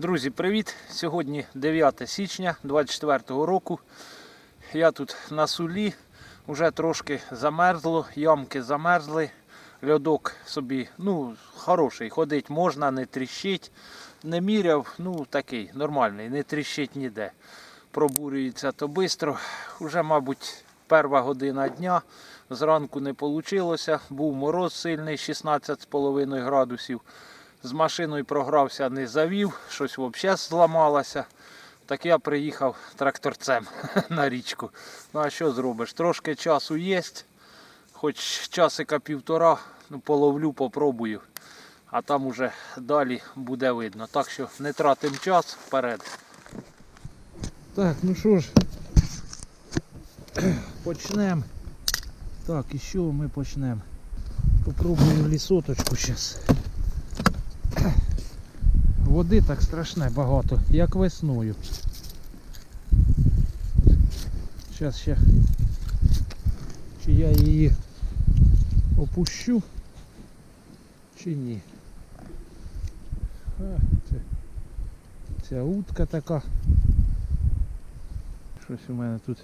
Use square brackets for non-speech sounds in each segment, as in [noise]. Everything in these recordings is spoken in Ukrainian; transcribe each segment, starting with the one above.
Друзі, привіт! Сьогодні 9 січня 24 року. Я тут на сулі, вже трошки замерзло, ямки замерзли. Льодок собі, ну, хороший, ходить можна, не тріщить. Не міряв, ну такий нормальний, не тріщить ніде. Пробурюється то швидко. Уже, мабуть, перша година дня. Зранку не вийшло. Був мороз сильний, 16,5 градусів. З машиною програвся, не завів, щось взагалі зламалося. Так я приїхав тракторцем [laughs] на річку. Ну а що зробиш? Трошки часу є, хоч часика півтора, ну половлю, попробую. А там уже далі буде видно. Так що не тратимо час вперед. Так, ну що ж, [clears throat] почнемо. Так, і що ми почнемо? Попробую лісоточку зараз. Води так страшне багато, як весною. Зараз ще чи я її опущу, чи ні. А, це, ця утка така. Щось у мене тут.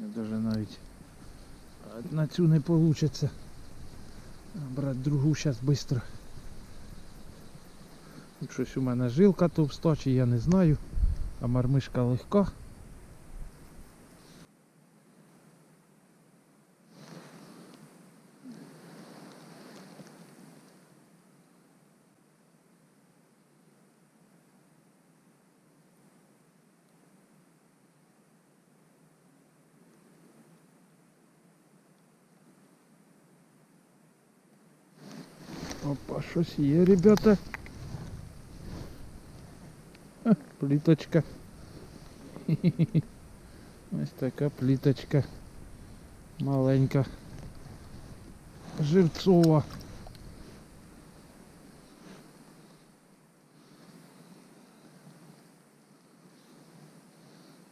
Я даже навіть на цю не вийде. Брати другу зараз швидко. Щось у мене жилка товста, чи я не знаю, а мармишка легка. Опа, щось є, ребята. Ха, пліточка. [laughs] Ось така пліточка. Маленька. Живцова.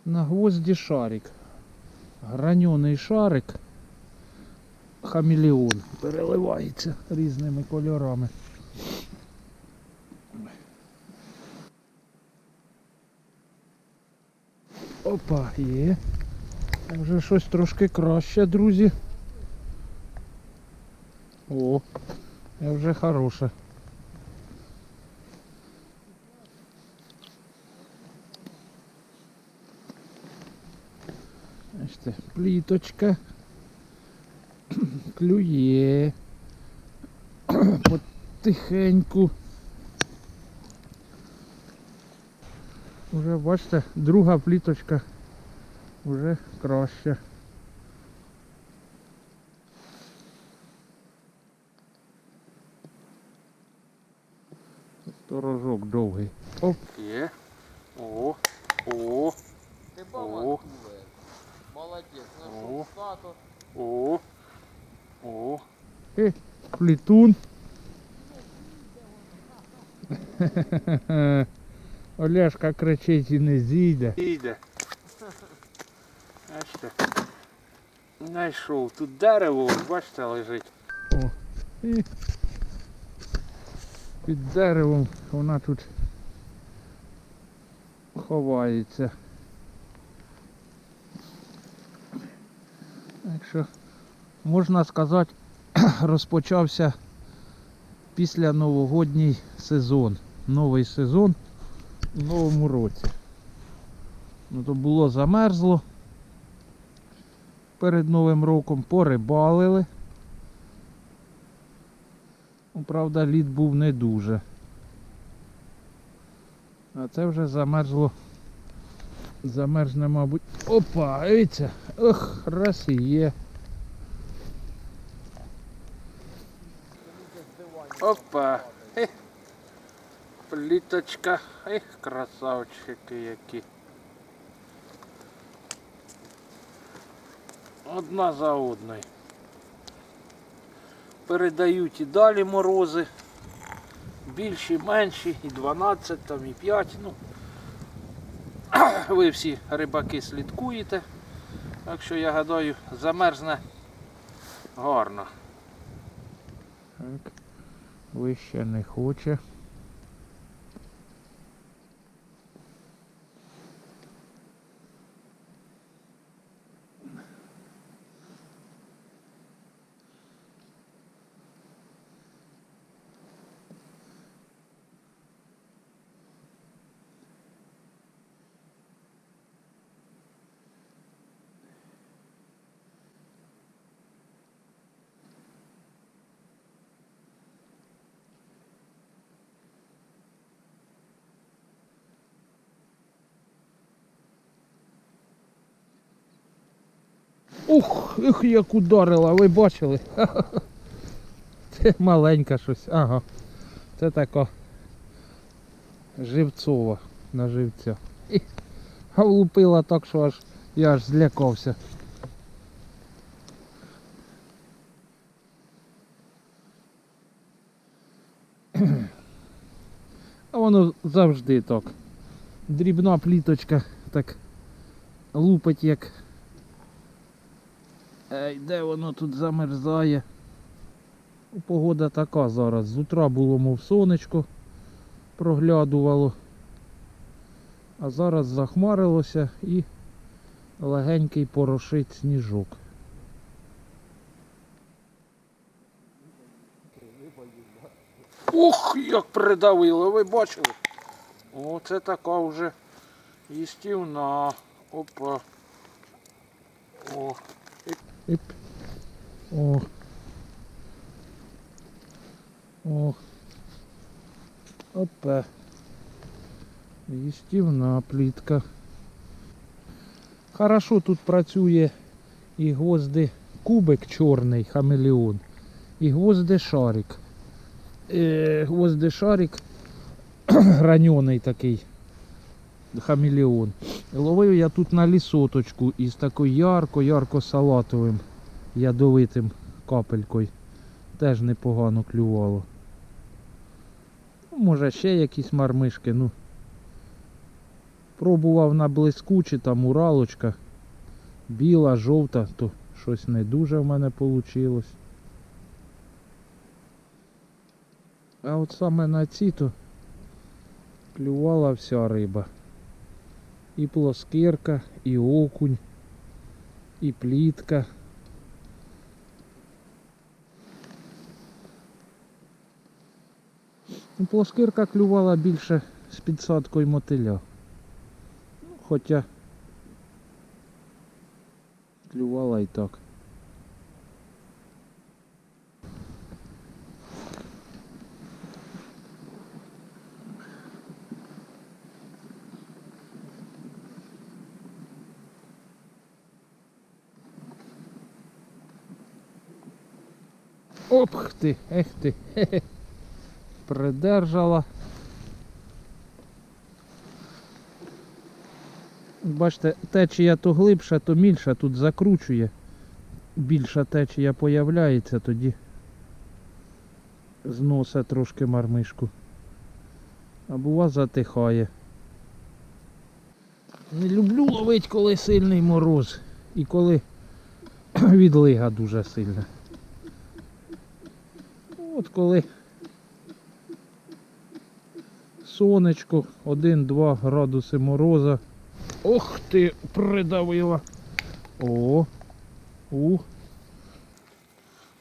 На гвозді шарик. Гранений шарик. Хамелеон. Переливається різними кольорами. Опа, є. Вже щось трошки краще, друзі. О, я вже хороше. Бачите, пліточка. Клює. Потихеньку. Уже бачите, друга пліточка вже краще. Сторожок довгий. Оп. Є. О. О. Ти О. баба Молодець, О. знайшов стату. О. О. Е, плітун. [laughs] Олешка кричить і не зійде. Зійде. Бачите. Знайшов. Тут дерево, бачите, лежить. О. І під деревом вона тут ховається. Так що можна сказати, [clears throat] розпочався після новогодній сезон. Новий сезон новому році. Ну то було замерзло. Перед Новим роком порибалили. Ну, правда, лід був не дуже. А це вже замерзло. Замерзне, мабуть. Опа, дивіться. Ох, раз і є. Опа. Пліточка. Ех, красавчики які. Одна за одною. Передають і далі морози. Більші, менші, і 12, там, і 5. Ну, ви всі рибаки слідкуєте. Так що я гадаю, замерзне гарно. Так. Вище не хоче. Ух, ех, як ударила, ви бачили? [laughs] Це маленька щось. Ага. Це така живцова на живця. А влупила так, що аж я аж злякався. [clears throat] А воно завжди так. Дрібна пліточка так лупить як Ей, де воно тут замерзає? Погода така зараз. З утра було мов сонечко проглядувало. А зараз захмарилося і легенький порошить сніжок. Ух, як придавило, ви бачили? Оце така вже їстівна. Опа. О. Іп. О. О. Опа. Їстівна плітка. Хорошо тут працює і гвозди кубик чорний хамелеон, і гвозди шарик. Е, гвозди шарик [clears throat] граньоний такий хамелеон. Ловив я тут на лісоточку із такою ярко-ярко салатовим ядовитим капелькою. Теж непогано клювало. Ну, Може ще якісь мармишки, ну. Пробував на блискучі, там уралочка. Біла, жовта, то щось не дуже в мене вийшло. А от саме на ці то клювала вся риба. І плоскирка, і окунь, і плітка. Ну, Плоскирка клювала більше з підсадкою мотиля. Ну, хоча клювала і так. Ох ти, ех ти, [laughs] хе-хе. Придержала. Бачите, течія то глибша, то мільша тут закручує. Більша течія появляється, тоді зносить трошки мармишку. А бува затихає. Не люблю ловити, коли сильний мороз і коли [clears throat] відлига дуже сильна. От коли сонечко, 1-2 градуси мороза. Ох ти, придавила. О, у.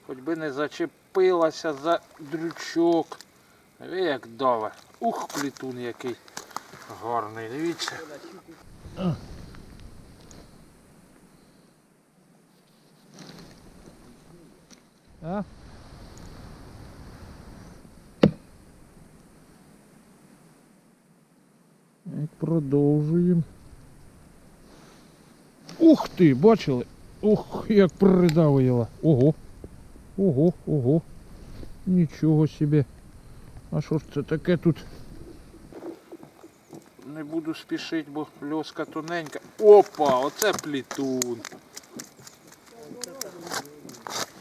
Хоч би не зачепилася за дрючок. Ви як даве. Ух, плітун який гарний, дивіться. А. А? Так, продовжуємо. Ух ти, бачили? Ух, як придавила. Ого. Ого, ого. Нічого собі. А що ж це таке тут? Не буду спішити, бо льоска тоненька. Опа, оце плітун.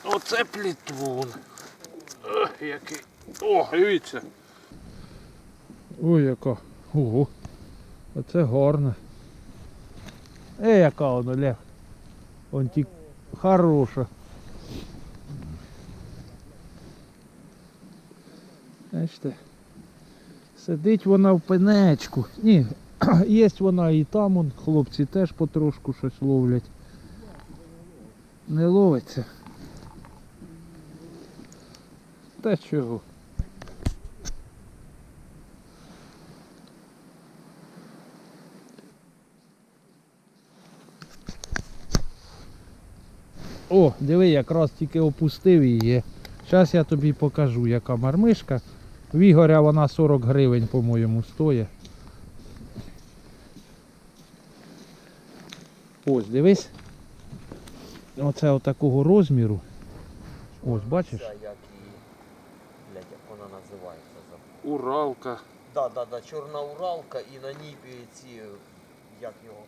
Оце плітун. Ох, який. О, дивіться. Ой, яка. Ого. Оце гарно. Е, яка воно, Лев. Он ті хороша. Бачите? Сидить вона в пенечку. Ні, [clears throat] є вона і там, он, хлопці теж потрошку щось ловлять. Не ловиться. Та чого? О, диви, якраз тільки опустив її. Зараз я тобі покажу, яка мармишка. В Ігоря вона 40 гривень, по-моєму, стоїть. Ось, дивись. Оце отакого розміру. Ось, бачиш? Як. Блядь, як вона називається? Уралка. Да, да, да, чорна Уралка і на ній ці, як його.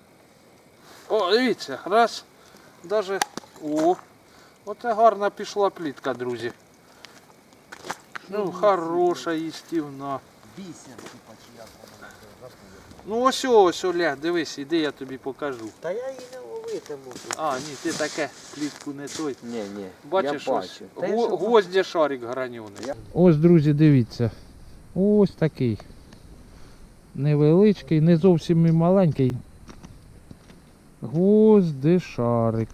О, дивіться, раз. Даже. О. Оце гарна пішла плітка, друзі. Ну, хороша їстівна. Бісер, типа, чи як вона? Ну ось ось, Оля, дивись, іди я тобі покажу. Та я її не ловитиму. А, ні, ти таке плітку не той. Ні, ні. Бачиш, я ось бачу. Та я гво- що- гвоздя шарик граньоний. Ось, друзі, дивіться. Ось такий. Невеличкий, не зовсім і маленький. Гвозди шарик.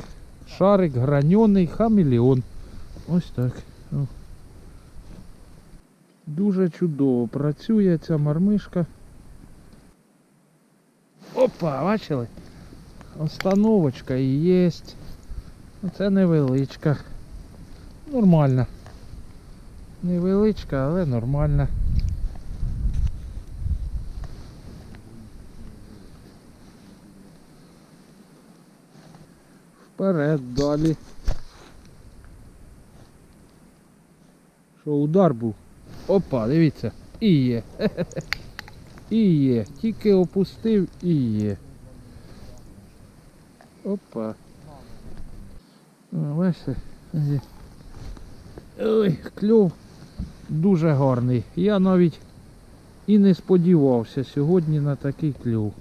Шарик граньоний хамелеон. Ось так. Дуже чудово працює ця мармишка. Опа, бачили? Остановочка і є. Оце невеличка. Нормальна. Невеличка, але нормальна. Вперед далі. Що удар був? Опа, дивіться. І є. [laughs] І є. Тільки опустив і є. Опа. О, Бачите? Ой, кльов дуже гарний. Я навіть і не сподівався сьогодні на такий кльов.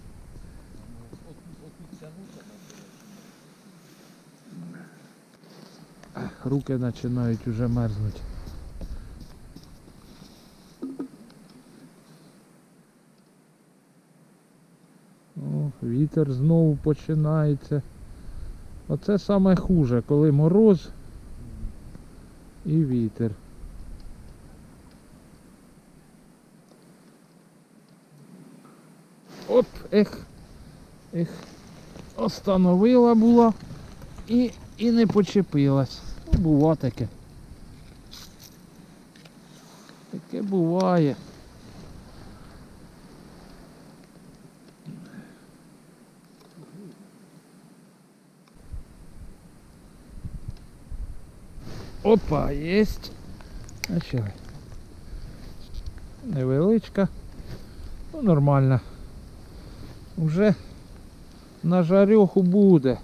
Руки починають уже мерзнути. О, вітер знову починається. Оце саме хуже, коли мороз і вітер. Оп, ех, ех, остановила була і, і не почепилась. Бува таке. Таке буває. Опа, єсть. Бачили? Невеличка. Ну, нормально. Уже на жарьоху буде.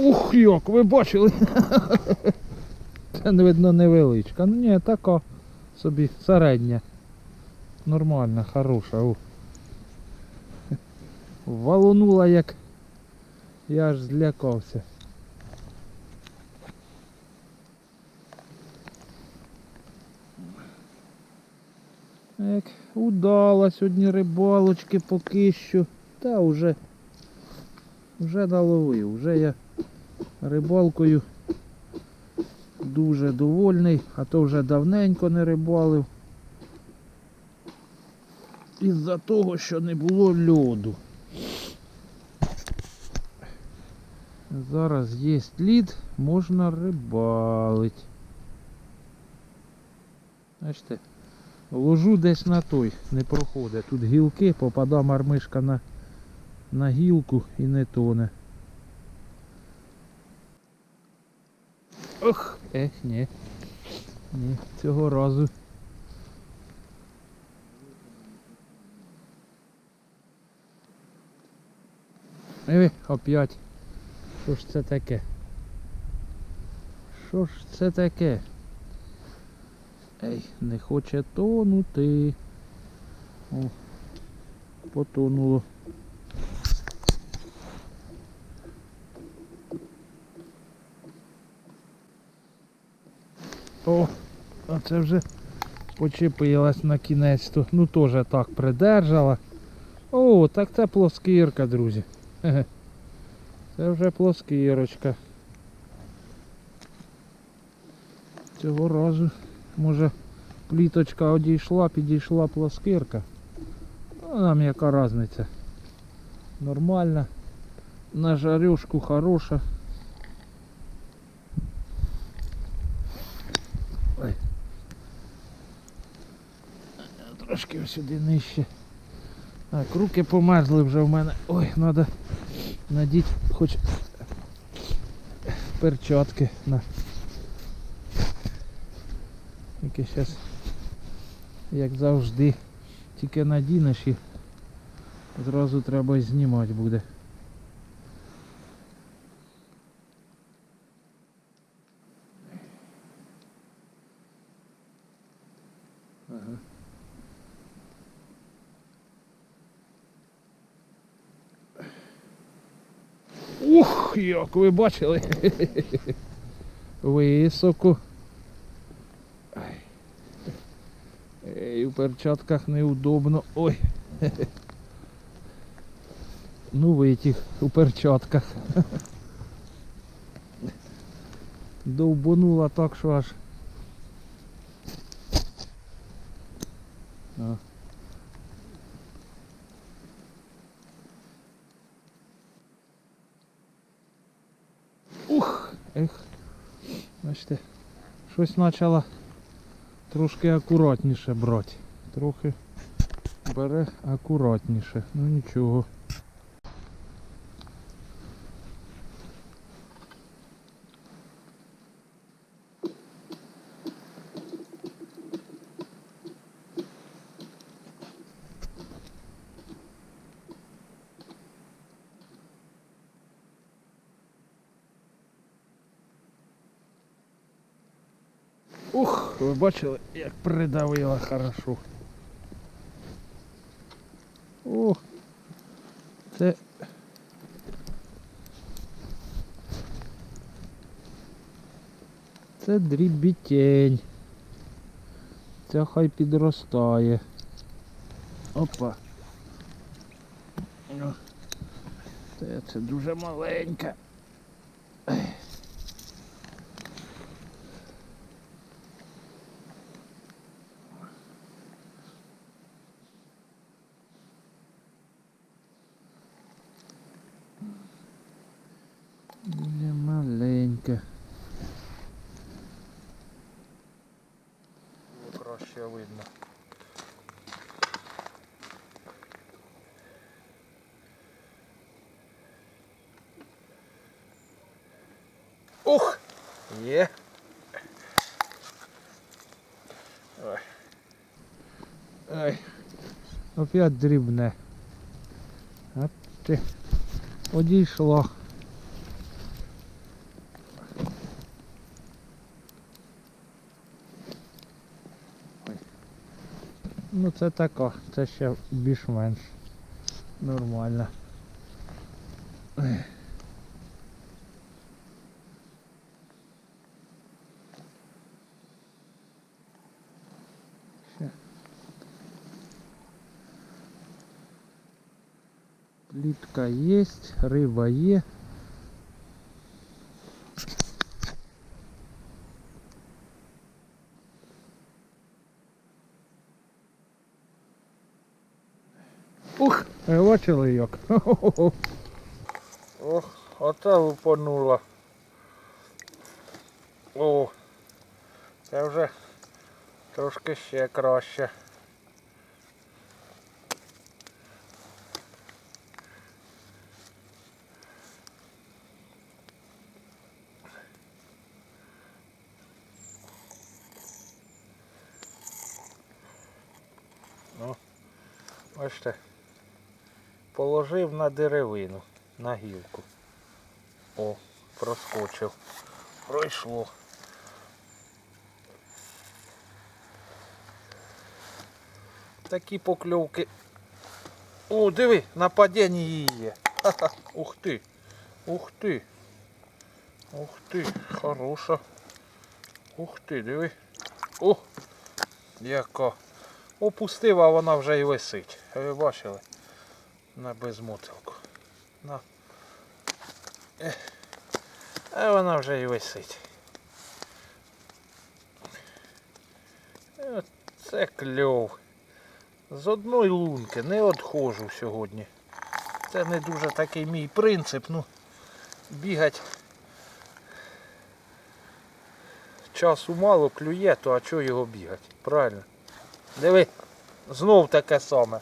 Ух, як, ви бачили? Це видно невеличка. Ну ні, така собі середня. Нормальна, хороша. Ух. Валонула як. Я аж злякався. Як удала сьогодні рибалочки поки що. Та вже, вже наловив, вже я рибалкою дуже довольний, а то вже давненько не рибалив. Із-за того, що не було льоду. Зараз є лід, можна рибалить. Бачите, ложу десь на той, не проходить. Тут гілки, попада мармишка на, на гілку і не тоне. Ох, ех, ні. Ні, цього разу. Ей, опять. Що ж це таке? Що ж це таке? Ей, не хоче тонути. О, потонуло. О, а це вже почепилась на кінець. -то. Ну теж так придержала. О, так це плоскірка, друзі. Це вже плоскірочка. Цього разу, може, пліточка одійшла, підійшла плоскирка. Ну, нам яка різниця. Нормально. На жарюшку хороша. Ой. Трошки сюди нижче. Так, руки померзли вже в мене. Ой, треба надіти хоч перчатки на. Тільки зараз, як завжди, тільки надінеш і зразу треба знімати буде. Ага. Як ви бачили. Високо. Ей, у перчатках неудобно. Ой. Ну витяг у перчатках. Довбанула так, що аж. А. Ух, ех. Бачите, щось почало трошки акуратніше брати. Трохи бере акуратніше. Ну нічого. Ух, ви бачили, як придавила хорошо. Ох, це. Це дрібітень. Це хай підростає. Опа. Це, це дуже маленька. Дуже маленька. Ну, краще видно. Ух! Є. Ой. Ай, опять дрібне. А ти одійшло. Це тако, це ще більш-менш нормально. Плітка є, риба є. Ух, ви бачили як? [laughs] Ох, оце лупанула. О, це вже трошки ще краще. Ну, бачите, положив на деревину. на гілку. О, проскочив. Пройшло. Такі покльовки. О, диви, на падінні її є. Ха-ха, ух ти. Ух ти. Ух ти, хороша. Ух ти, диви. О! Яка. Опустив, а вона вже і висить. Ви бачили? На безмотилку. На. А вона вже і висить. Е, Це кльов. З одної лунки не відходжу сьогодні. Це не дуже такий мій принцип, ну бігать часу мало клює, то а чого його бігати? Правильно. Диви, знов таке саме.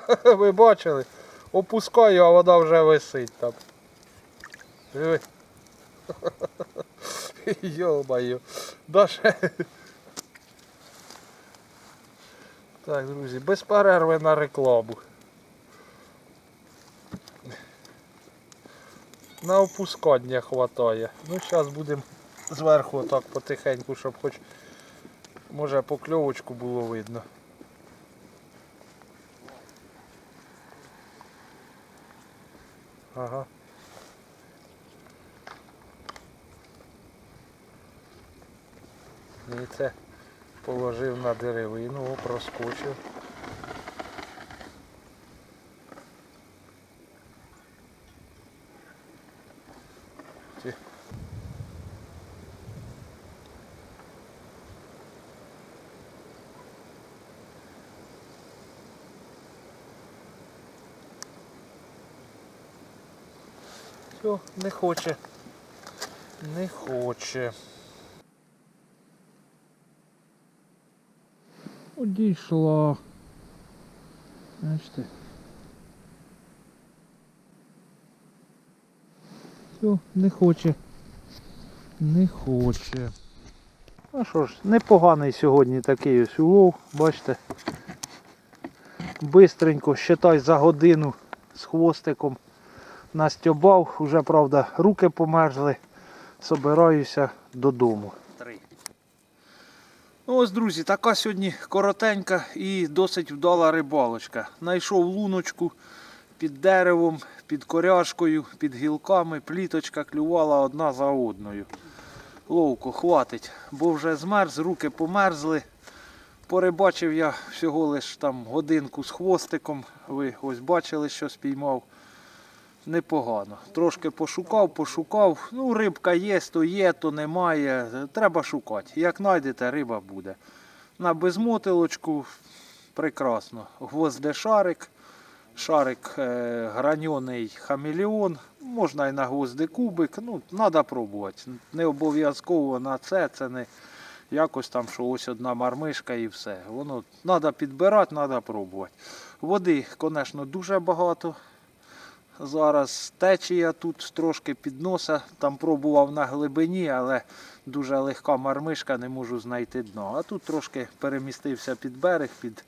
[laughs] Ви бачили? Опускаю, а вода вже висить там. Диви. [laughs] Йо-моє. Даже... Так, друзі, без перерви на рекламу. На опускання хватає. Ну, зараз будемо зверху отак потихеньку, щоб хоч може покльовочку було видно. Ага. І це положив на деревину, проскочив. Ті. Все, не хоче. Не хоче. Одійшла. Бачите. Все, не хоче. Не хоче. Ну що ж, непоганий сьогодні такий ось улов, бачите. Бистренько, считай за годину з хвостиком настьобав. Уже, правда, руки померзли. Собираюся додому. Ну ось, друзі, така сьогодні коротенька і досить вдала рибалочка. Найшов луночку під деревом, під коряшкою, під гілками, пліточка клювала одна за одною. Ловко, хватить, бо вже змерз, руки померзли. Порибачив я всього лиш там годинку з хвостиком. Ви ось бачили, що спіймав. Непогано. Трошки пошукав, пошукав. Ну, рибка є, то є, то немає. Треба шукати. Як знайдете, риба буде. На безмотилочку прекрасно. Гвозде шарик. Е, граньоний хамелеон. Можна і на гвозди кубик. Ну, треба пробувати. Не обов'язково на це. Це не якось там, що ось одна мармишка і все. Воно треба підбирати, треба пробувати. Води, звісно, дуже багато. Зараз течія тут трошки підноса, там пробував на глибині, але дуже легка мармишка, не можу знайти дно. А тут трошки перемістився під берег, під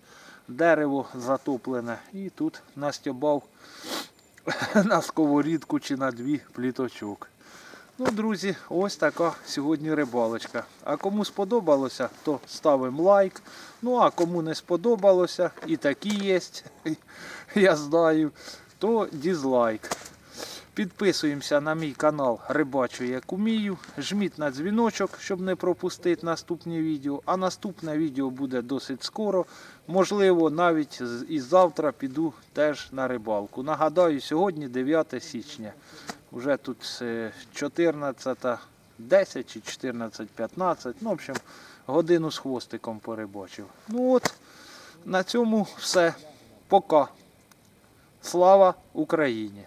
дерево затоплене. І тут настьобав [laughs] на сковорідку чи на дві пліточок. Ну, друзі, ось така сьогодні рибалочка. А кому сподобалося, то ставимо лайк. Ну а кому не сподобалося, і такі є, [laughs] я знаю, то дізлайк. Підписуємося на мій канал Рибачу як умію. Жміть на дзвіночок, щоб не пропустити наступні відео. А наступне відео буде досить скоро. Можливо, навіть і завтра піду теж на рибалку. Нагадаю, сьогодні 9 січня. Уже тут е, 14.10 чи 14.15. Ну, в общем, годину з хвостиком порибачив. Ну от, на цьому все. Пока. Слава Україні!